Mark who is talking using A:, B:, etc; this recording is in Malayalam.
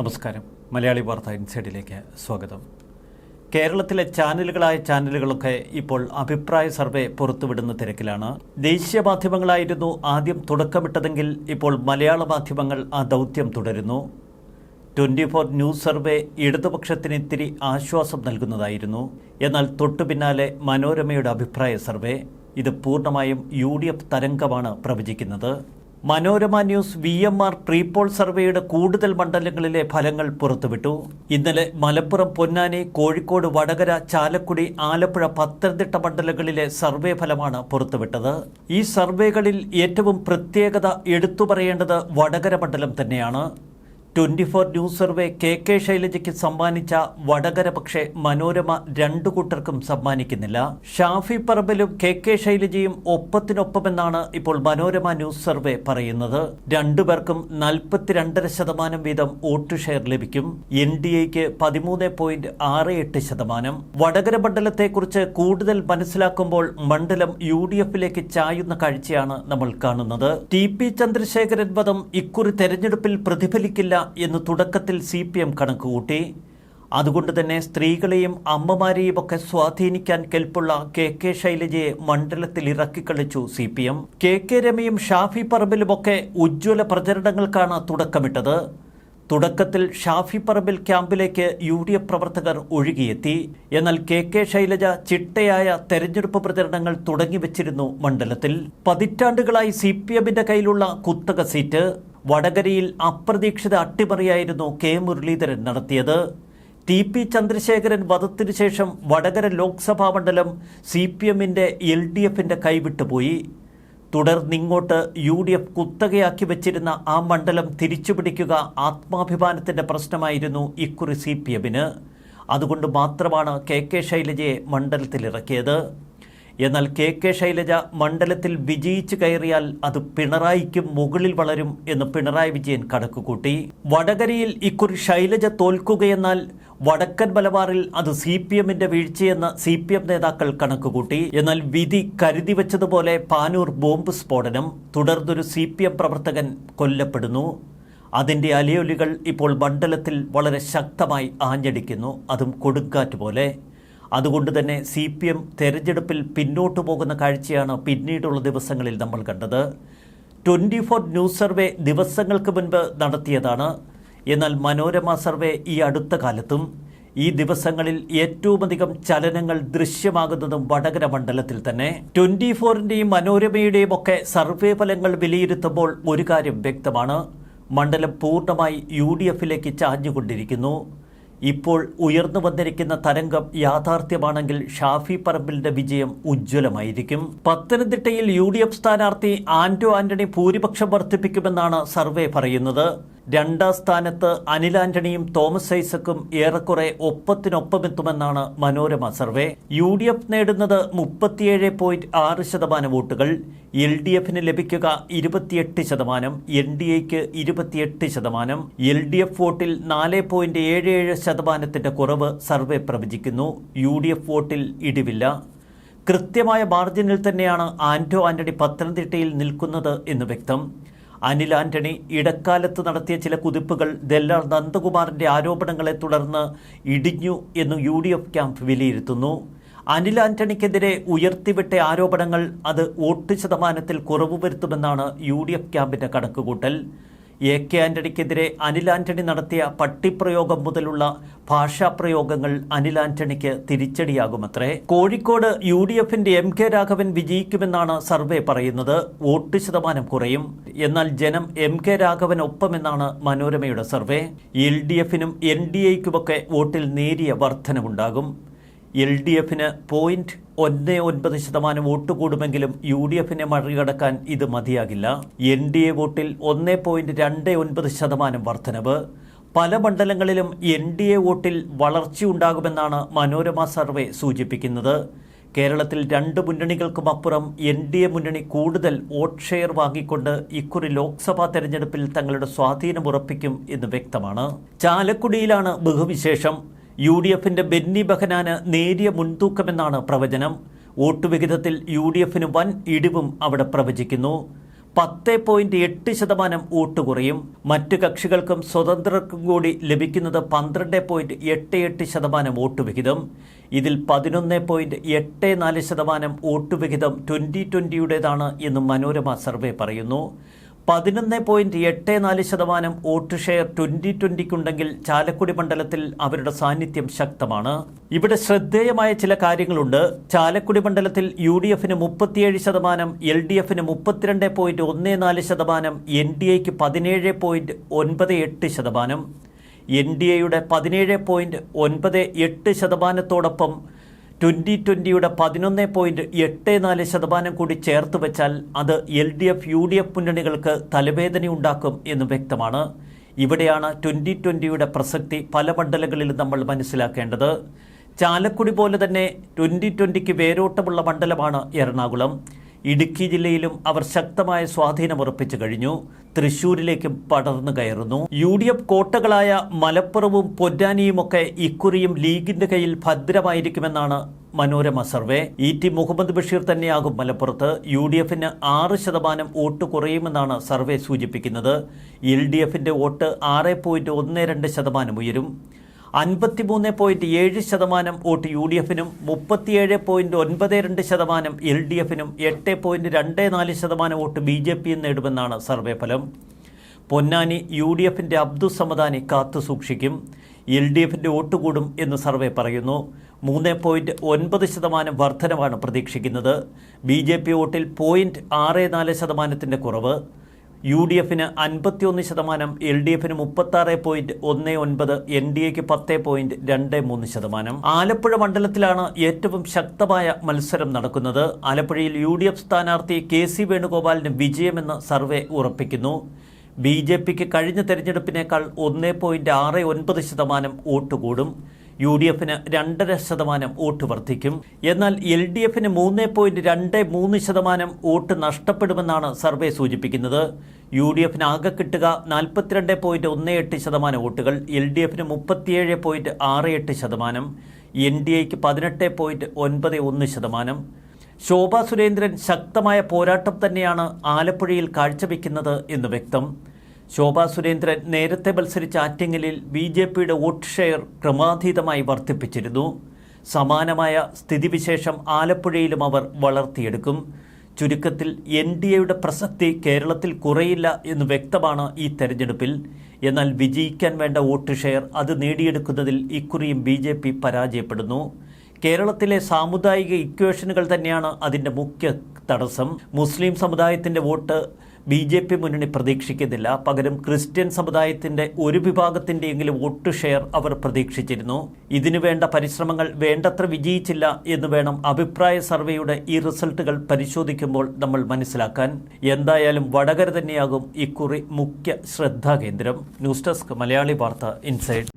A: നമസ്കാരം. മലയാളി വാർത്ത ഇൻസൈഡിലേക്ക് സ്വാഗതം. കേരളത്തിലെ ചാനലുകളായ ചാനലുകളൊക്കെ ഇപ്പോൾ അഭിപ്രായ സർവേ പുറത്തുവിടുന്ന തിരക്കിലാണ്. ദേശീയ മാധ്യമങ്ങളായിരുന്നു ആദ്യം തുടക്കമിട്ടതെങ്കിൽ ഇപ്പോൾ മലയാള മാധ്യമങ്ങൾ ആ ദൗത്യം തുടരുന്നു. ട്വന്റി ഫോർ ന്യൂസ് സർവേ ഇടതുപക്ഷത്തിന് ഇത്തിരി ആശ്വാസം നൽകുന്നതായിരുന്നു. എന്നാൽ തൊട്ടു പിന്നാലെ മനോരമയുടെ അഭിപ്രായ സർവേ. ഇത് പൂർണമായും യു ഡി എഫ് തരംഗമാണ് പ്രവചിക്കുന്നത്. Manorama news V M R prepoll സർവേയുടെ കൂടുതൽ മണ്ഡലങ്ങളിലെ ഫലങ്ങൾ പുറത്തുവിട്ടു. ഇന്നലെ മലപ്പുറം പൊന്നാനി കോഴിക്കോട് വടകര ചാലക്കുടി ആലപ്പുഴ പത്തനംതിട്ട മണ്ഡലങ്ങളിലെ സർവേ ഫലമാണ് പുറത്തുവിട്ടത്. ഈ സർവേകളിൽ ഏറ്റവും പ്രത്യേകത എടുത്തു പറയേണ്ടത് വടകര മണ്ഡലം തന്നെയാണ്. Twenty four news survey K K ശൈലജയ്ക്ക് സമ്മാനിച്ച വടകര പക്ഷേ മനോരമ രണ്ടു കൂട്ടർക്കും സമ്മാനിക്കുന്നില്ല. ഷാഫി പറമ്പിലും കെ കെ ശൈലജയും ഒപ്പത്തിനൊപ്പമെന്നാണ് ഇപ്പോൾ മനോരമ ന്യൂസ് സർവേ പറയുന്നത്. രണ്ടു പേർക്കും നാൽപ്പത്തിരണ്ടര ശതമാനം വീതം വോട്ട് ഷെയർ ലഭിക്കും. എൻ ഡി എക്ക് പതിമൂന്ന് പോയിന്റ് ആറ് എട്ട് ശതമാനം. വടകര മണ്ഡലത്തെക്കുറിച്ച് കൂടുതൽ മനസ്സിലാക്കുമ്പോൾ മണ്ഡലം യു ഡി എഫിലേക്ക് ചായുന്ന കാഴ്ചയാണ് നമ്മൾ കാണുന്നത്. ടി പി ചന്ദ്രശേഖരൻ വധം ഇക്കുറി തെരഞ്ഞെടുപ്പിൽ പ്രതിഫലിക്കില്ല എന്ന് തുടക്കത്തിൽ സി പി എം കണക്കുകൂട്ടി അതുകൊണ്ട് തന്നെ സ്ത്രീകളെയും അമ്മമാരെയും ഒക്കെ സ്വാധീനിക്കാൻ കെൽപ്പുള്ള കെ കെ ശൈലജയെ മണ്ഡലത്തിൽ ഇറക്കിക്കളിച്ചു C P M. K K രമയും Shafi പറമ്പിലുമൊക്കെ ഉജ്ജ്വല പ്രചരണങ്ങൾക്കാണ് തുടക്കമിട്ടത്. തുടക്കത്തിൽ ഷാഫി പറമ്പിൽ ക്യാമ്പിലേക്ക് യു ഡി എഫ് പ്രവർത്തകർ ഒഴുകിയെത്തി. എന്നാൽ കെ കെ ശൈലജ ചിട്ടയായ തെരഞ്ഞെടുപ്പ് പ്രചരണങ്ങൾ തുടങ്ങിവെച്ചിരുന്നു മണ്ഡലത്തിൽ. പതിറ്റാണ്ടുകളായി സി പി എമ്മിന്റെ കയ്യിലുള്ള കുത്തക സീറ്റ്. വടകരയിൽ അപ്രതീക്ഷിത അട്ടിമറിയായിരുന്നു കെ മുരളീധരൻ നടത്തിയത്. ടി പി ചന്ദ്രശേഖരൻ വധത്തിനു ശേഷം വടകര ലോക്സഭാ മണ്ഡലം സി പി എമ്മിന്റെ എൽ ഡി എഫിന്റെ കൈവിട്ടുപോയി. തുടർന്നിങ്ങോട്ട് യു ഡി എഫ് കുത്തകയാക്കി വച്ചിരുന്ന ആ മണ്ഡലം തിരിച്ചുപിടിക്കുക ആത്മാഭിമാനത്തിന്റെ പ്രശ്നമായിരുന്നു ഇക്കുറി സി പി എമ്മിന് അതുകൊണ്ട് മാത്രമാണ് കെ കെ ശൈലജയെ മണ്ഡലത്തിലിറക്കിയത്. എന്നാൽ കെ കെ ശൈലജ മണ്ഡലത്തിൽ വിജയിച്ചു കയറിയാൽ അത് പിണറായിക്കും മുകളിൽ വളരും എന്ന് പിണറായി വിജയൻ കണക്കുകൂട്ടി. വടകരയിൽ ഇക്കുറി ശൈലജ തോൽക്കുകയെന്നാൽ വടക്കൻ മലബാറിൽ അത് സി പി എമ്മിന്റെ വീഴ്ചയെന്ന് സി പി എം നേതാക്കൾ കണക്കുകൂട്ടി. എന്നാൽ വിധി കരുതി വെച്ചതുപോലെ പാനൂർ ബോംബ് സ്ഫോടനം തുടർന്നൊരു സി പി എം പ്രവർത്തകൻ കൊല്ലപ്പെടുന്നു. അതിന്റെ അലയൊലികൾ ഇപ്പോൾ മണ്ഡലത്തിൽ വളരെ ശക്തമായി ആഞ്ഞടിക്കുന്നു. അതും കൊടുങ്കാറ്റ് പോലെ. അതുകൊണ്ട് തന്നെ സി പി എം തെരഞ്ഞെടുപ്പിൽ പിന്നോട്ടു പോകുന്ന കാഴ്ചയാണ് പിന്നീടുള്ള ദിവസങ്ങളിൽ നമ്മൾ കണ്ടത്. ട്വന്റി ഫോർ ന്യൂസ് സർവേ ദിവസങ്ങൾക്ക് മുൻപ് നടത്തിയതാണ്. എന്നാൽ മനോരമ സർവേ ഈ അടുത്ത കാലത്തും. ഈ ദിവസങ്ങളിൽ ഏറ്റവുമധികം ചലനങ്ങൾ ദൃശ്യമാകുന്നതും വടകര മണ്ഡലത്തിൽ തന്നെ. ട്വന്റി ഫോറിന്റെയും മനോരമയുടെയും ഒക്കെ സർവേ ഫലങ്ങൾ വിലയിരുത്തുമ്പോൾ ഒരു കാര്യം വ്യക്തമാണ്. മണ്ഡലം പൂർണമായി യു ഡി എഫിലേക്ക് ചാഞ്ഞുകൊണ്ടിരിക്കുന്നു. ഇപ്പോൾ ഉയർന്നു വന്നിരിക്കുന്ന തരംഗം യാഥാർത്ഥ്യമാണെങ്കിൽ ഷാഫി പറമ്പിലിന്റെ വിജയം ഉജ്ജ്വലമായിരിക്കും. പത്തനംതിട്ടയിൽ യു ഡി എഫ് സ്ഥാനാർത്ഥി ആന്റോ ആന്റണി ഭൂരിപക്ഷം വർദ്ധിപ്പിക്കുമെന്നാണ് സർവേ പറയുന്നത്. രണ്ടാം സ്ഥാനത്ത് അനിൽ ആന്റണിയും തോമസ് ഐസക്കും ഏറെക്കുറെ ഒപ്പത്തിനൊപ്പമെത്തുമെന്നാണ് Manorama survey. U D F നേടുന്നത് മുപ്പത്തിയേഴ് പോയിന്റ് ആറ് ശതമാനം വോട്ടുകൾ. എൽ ഡി എഫിന് ലഭിക്കുക ഇരുപത്തിയെട്ട് ശതമാനം. എൻ ഡി എക്ക് ഇരുപത്തിയെട്ട് ശതമാനം. എൽ ഡി എഫ് വോട്ടിൽ നാല് പോയിന്റ് ഏഴ് ഏഴ് ശതമാനത്തിന്റെ കുറവ് സർവേ പ്രവചിക്കുന്നു. യു ഡി എഫ് വോട്ടിൽ ഇടിവില്ല. കൃത്യമായ മാർജിനിൽ തന്നെയാണ് ആന്റോ ആന്റണി പത്തനംതിട്ടയിൽ നിൽക്കുന്നത് എന്ന് വ്യക്തം. അനിൽ ആന്റണി ഇടക്കാലത്ത് നടത്തിയ ചില കുതിപ്പുകൾ ദല്ലാർ നന്ദകുമാറിന്റെ ആരോപണങ്ങളെ തുടർന്ന് ഇടിഞ്ഞു എന്ന് യു ഡി എഫ് ക്യാമ്പ് വിലയിരുത്തുന്നു. അനിൽ ആന്റണിക്കെതിരെ ഉയർത്തിവിട്ട ആരോപണങ്ങൾ അത് വോട്ട് ശതമാനത്തിൽ കുറവ് വരുത്തുമെന്നാണ് യു ഡി എഫ് ക്യാമ്പിന്റെ കണക്കുകൂട്ടൽ. എ കെ ആന്റണിക്കെതിരെ അനിൽ ആന്റണി നടത്തിയ പട്ടിപ്രയോഗം മുതലുള്ള ഭാഷാപ്രയോഗങ്ങൾ അനിൽ ആന്റണിക്ക് തിരിച്ചടിയാകുമത്രേ. കോഴിക്കോട് യു ഡി എഫിന്റെ എം കെ രാഘവൻ വിജയിക്കുമെന്നാണ് സർവേ പറയുന്നത്. വോട്ട് ശതമാനം കുറയും. എന്നാൽ ജനം എം കെ രാഘവൻ ഒപ്പമെന്നാണ് മനോരമയുടെ സർവേ. എൽ ഡി എഫിനും എൻ ഡി എക്കുമൊക്കെ വോട്ടിൽ നേരിയ വർധനവുണ്ടാകും എൽ ഡി എഫിന് പോയിന്റ് ഒന്ന് ഒൻപത് ശതമാനം വോട്ട് കൂടുമെങ്കിലും യു ഡി എഫിനെ മറികടക്കാൻ ഇത് മതിയാകില്ല. എൻ ഡി എ വോട്ടിൽ ഒന്ന് പോയിന്റ് രണ്ട് ഒൻപത് ശതമാനം വർധനവ്. പല മണ്ഡലങ്ങളിലും എൻ ഡി എ വോട്ടിൽ വളർച്ചയുണ്ടാകുമെന്നാണ് മനോരമ സർവേ സൂചിപ്പിക്കുന്നത്. കേരളത്തിൽ രണ്ട് മുന്നണികൾക്കും അപ്പുറം എൻ ഡി എ മുന്നണി കൂടുതൽ വോട്ട് ഷെയർ വാങ്ങിക്കൊണ്ട് ഇക്കുറി ലോക്സഭാ തെരഞ്ഞെടുപ്പിൽ തങ്ങളുടെ സ്വാധീനം ഉറപ്പിക്കും എന്ന് വ്യക്തമാണ്. ചാലക്കുടിയിലാണ് ബഹുവിശേഷം. യു ഡി എഫിന്റെ ബെന്നി ബഹനാന് നേരിയ മുൻതൂക്കമെന്നാണ് പ്രവചനം. വോട്ട് വിഹിതത്തിൽ യു ഡി എഫിന് വൻ ഇടിവും അവിടെ പ്രവചിക്കുന്നു. പത്ത് പോയിന്റ് എട്ട് ശതമാനം വോട്ട് കുറയും. മറ്റു കക്ഷികൾക്കും സ്വതന്ത്രർക്കും കൂടി ലഭിക്കുന്നത് പന്ത്രണ്ട് പോയിന്റ് എട്ട് എട്ട് ശതമാനം വോട്ട് വിഹിതം. ഇതിൽ പതിനൊന്ന് പോയിന്റ് എട്ട് നാല് ശതമാനം വോട്ട് വിഹിതം ട്വന്റി ട്വന്റിയുടേതാണ് എന്ന് മനോരമ സർവേ പറയുന്നു. പതിനൊന്ന് പോയിന്റ് എട്ട് നാല് ശതമാനം വോട്ട് ഷെയർ ട്വന്റി ട്വന്റിക്കുണ്ടെങ്കിൽ ചാലക്കുടി മണ്ഡലത്തിൽ അവരുടെ സാന്നിധ്യം ശക്തമാണ്. ഇവിടെ ശ്രദ്ധേയമായ ചില കാര്യങ്ങളുണ്ട്. ചാലക്കുടി മണ്ഡലത്തിൽ യു ഡി എഫിന് മുപ്പത്തിയേഴ് ശതമാനം എൽ ഡി എഫിന് മുപ്പത്തിരണ്ട് പോയിന്റ് ഒന്ന് നാല് ശതമാനം എൻ ഡി എക്ക് പതിനേഴ് പോയിന്റ് ഒൻപത് എട്ട് ശതമാനം. എൻ ഡി എയുടെ പതിനേഴ് പോയിന്റ് ഒൻപത് എട്ട് ശതമാനത്തോടൊപ്പം ട്വന്റി ട്വന്റിയുടെ പതിനൊന്ന് പോയിന്റ് എട്ട് നാല് ശതമാനം കൂടി ചേർത്ത് വെച്ചാൽ അത് L D F U D F മുന്നണികൾക്ക് തലവേദനയുണ്ടാക്കും എന്ന് വ്യക്തമാണ്. ഇവിടെയാണ് ട്വന്റി ട്വന്റിയുടെ പ്രസക്തി പല മണ്ഡലങ്ങളിൽ നമ്മൾ മനസ്സിലാക്കേണ്ടത്. ചാലക്കുടി പോലെ തന്നെ ട്വന്റി ട്വന്റിക്ക് വേരോട്ടമുള്ള മണ്ഡലമാണ് എറണാകുളം. ഇടുക്കി ജില്ലയിലും അവർ ശക്തമായ സ്വാധീനമുറപ്പിച്ചു കഴിഞ്ഞു. തൃശൂരിലേക്കും പടർന്നു കയറുന്നു. യു ഡി എഫ് കോട്ടകളായ മലപ്പുറവും പൊന്നാനിയുമൊക്കെ ഇക്കുറിയും ലീഗിന്റെ കയ്യിൽ ഭദ്രമായിരിക്കുമെന്നാണ് Manorama survey. E T Muhammad Basheer തന്നെയാകും മലപ്പുറത്ത്. യു ഡി എഫിന് ആറ് ശതമാനം വോട്ട് കുറയുമെന്നാണ് സർവേ സൂചിപ്പിക്കുന്നത്. എൽ ഡി എഫിന്റെ വോട്ട് ആറ് പോയിന്റ് ഒന്ന് രണ്ട് ശതമാനം ഉയരും. അൻപത്തിമൂന്ന് പോയിന്റ് ഏഴ് ശതമാനം വോട്ട് യു ഡി എഫിനും മുപ്പത്തിയേഴ് പോയിന്റ് ഒൻപത് രണ്ട് ശതമാനം എൽ ഡി എഫിനും എട്ട് പോയിന്റ് രണ്ട് നാല് ശതമാനം വോട്ട് ബി ജെ പിയും നേടുമെന്നാണ് സർവേ ഫലം. പൊന്നാനി യു ഡി എഫിന്റെ അബ്ദുൾ സമദാനി കാത്തു സൂക്ഷിക്കും എൽ ഡി എഫിന്റെ വോട്ട് കൂടും എന്ന് സർവേ പറയുന്നു. മൂന്ന് പോയിന്റ് ഒൻപത് ശതമാനം വർധനമാണ് പ്രതീക്ഷിക്കുന്നത്. ബി ജെ പി വോട്ടിൽ പോയിന്റ് ആറ് നാല് ശതമാനത്തിന്റെ കുറവ്. യു ഡി എഫിന് അൻപത്തിയൊന്ന് ശതമാനം എൽ ഡി എഫിന് മുപ്പത്താറ് പോയിന്റ് ഒന്ന് ഒൻപത് എൻ ഡി എക്ക് പത്ത് പോയിന്റ് രണ്ട് മൂന്ന് ശതമാനം. ആലപ്പുഴ മണ്ഡലത്തിലാണ് ഏറ്റവും ശക്തമായ മത്സരം നടക്കുന്നത്. ആലപ്പുഴയിൽ യു ഡി എഫ് സ്ഥാനാർത്ഥി കെ സി വേണുഗോപാലിന് വിജയമെന്ന് സർവേ ഉറപ്പിക്കുന്നു. ബി ജെ പിക്ക് കഴിഞ്ഞ തെരഞ്ഞെടുപ്പിനേക്കാൾ ഒന്ന് പോയിന്റ് ആറ് ഒൻപത് ശതമാനം വോട്ട് കൂടും. യു ഡി എഫിന് രണ്ടര ശതമാനം വോട്ട് വർദ്ധിക്കും. എന്നാൽ എൽ ഡി എഫിന് മൂന്ന് പോയിന്റ് രണ്ട് മൂന്ന് ശതമാനം വോട്ട് നഷ്ടപ്പെടുമെന്നാണ് സർവേ സൂചിപ്പിക്കുന്നത്. യു ഡി എഫിന് ആകെ കിട്ടുക നാൽപ്പത്തിരണ്ട് പോയിന്റ് ഒന്ന് എട്ട് ശതമാനം വോട്ടുകൾ എൽ ഡി എഫിന് മുപ്പത്തിയേഴ് പോയിന്റ് ആറ് എട്ട് ശതമാനം എൻ ഡി എക്ക് പതിനെട്ട് പോയിന്റ് ഒൻപത് ഒന്ന് ശതമാനം. ശോഭാ സുരേന്ദ്രൻ ശക്തമായ പോരാട്ടം തന്നെയാണ് ആലപ്പുഴയിൽ കാഴ്ചവെക്കുന്നത് എന്ന് വ്യക്തം. ശോഭാ സുരേന്ദ്രൻ നേരത്തെ മത്സരിച്ച ആറ്റിങ്ങലിൽ ബി ജെ പിയുടെ വോട്ട് ഷെയർ ക്രമാതീതമായി വർദ്ധിപ്പിച്ചിരുന്നു. സമാനമായ സ്ഥിതിവിശേഷം ആലപ്പുഴയിലും അവർ വളർത്തിയെടുക്കും. ചുരുക്കത്തിൽ എൻ ഡി എയുടെ പ്രസക്തി കേരളത്തിൽ കുറയില്ല എന്ന് വ്യക്തമാണ് ഈ തെരഞ്ഞെടുപ്പിൽ. എന്നാൽ വിജയിക്കാൻ വേണ്ട വോട്ട് ഷെയർ അത് നേടിയെടുക്കുന്നതിൽ ഇക്കുറിയും ബി ജെ പി പരാജയപ്പെടുന്നു. കേരളത്തിലെ സാമുദായിക ഇക്വേഷനുകൾ തന്നെയാണ് അതിന്റെ മുഖ്യ തടസ്സം. മുസ്ലിം സമുദായത്തിന്റെ വോട്ട് ബി ജെ പി മുന്നണി പ്രതീക്ഷിക്കുന്നില്ല. പകരം ക്രിസ്ത്യൻ സമുദായത്തിന്റെ ഒരു വിഭാഗത്തിന്റെയെങ്കിലും വോട്ട് ഷെയർ അവർ പ്രതീക്ഷിച്ചിരുന്നു. ഇതിനു വേണ്ട പരിശ്രമങ്ങൾ വേണ്ടത്ര വിജയിച്ചില്ല എന്ന് വേണം അഭിപ്രായ സർവേയുടെ ഈ റിസൾട്ടുകൾ പരിശോധിക്കുമ്പോൾ നമ്മൾ മനസ്സിലാക്കാൻ. എന്തായാലും വടകര തന്നെയാകും ഇക്കുറി മുഖ്യ ശ്രദ്ധാകേന്ദ്രം ന്യൂസ് ഡെസ്ക് മലയാളി വാർത്ത ഇൻസൈഡ്.